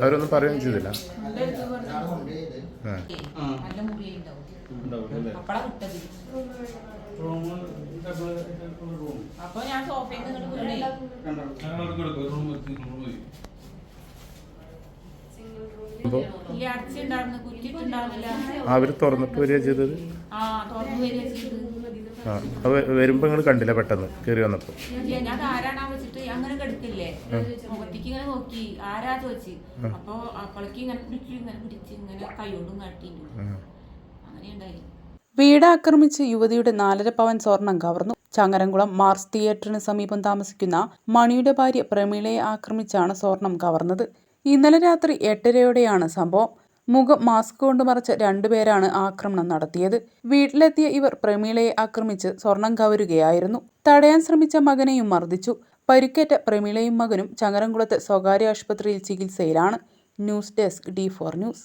അവരൊന്നും പറയുകയും ചെയ്തില്ല. അവർ അപ്പൊ ഞാൻ സോഫയിൽ തുറന്നിട്ട് വരിക ചെയ്തത്? ആ തുറന്നു വരിക ചെയ്ത് ആ വരുമ്പോൾ നിങ്ങൾ കണ്ടില്ല പെട്ടെന്ന് കയറി വന്നപ്പോൾ ഞാൻ ഞാൻ ആരാണാ വെച്ചിട്ട് അങ്ങനെ കെടുക്കില്ലേ മുഖത്തേക്ക് ഇങ്ങനെ നോക്കി ആരാ? ചോദിച്ചു. അപ്പൊ അപ്പളേക്ക് ഇങ്ങനെ പിടിച്ച് ഇങ്ങനെ പിടിച്ച് ഇങ്ങനെ കൈകൊണ്ടും കാട്ടിട്ടു അങ്ങനെ ഉണ്ടായി വീട് ആക്രമിച്ച് യുവതിയുടെ നാലര പവൻ സ്വർണം കവർന്നു. ചങ്ങരംകുളം മാർസ് തിയേറ്ററിന് സമീപം താമസിക്കുന്ന മണിയുടെ ഭാര്യ പ്രമീളയെ ആക്രമിച്ചാണ് സ്വർണം കവർന്നത്. ഇന്നലെ രാത്രി എട്ടരയോടെയാണ് സംഭവം. മുഖം മാസ്ക് കൊണ്ട് മറച്ച രണ്ടുപേരാണ് ആക്രമണം നടത്തിയത്. വീട്ടിലെത്തിയ ഇവർ പ്രമീളയെ ആക്രമിച്ച് സ്വർണം കവരുകയായിരുന്നു. തടയാൻ ശ്രമിച്ച മകനെയും മർദ്ദിച്ചു. പരിക്കേറ്റ പ്രമീളയും മകനും ചങ്ങരംകുളത്തെ സ്വകാര്യ ആശുപത്രിയിൽ ചികിത്സയിലാണ്. News desk D four news.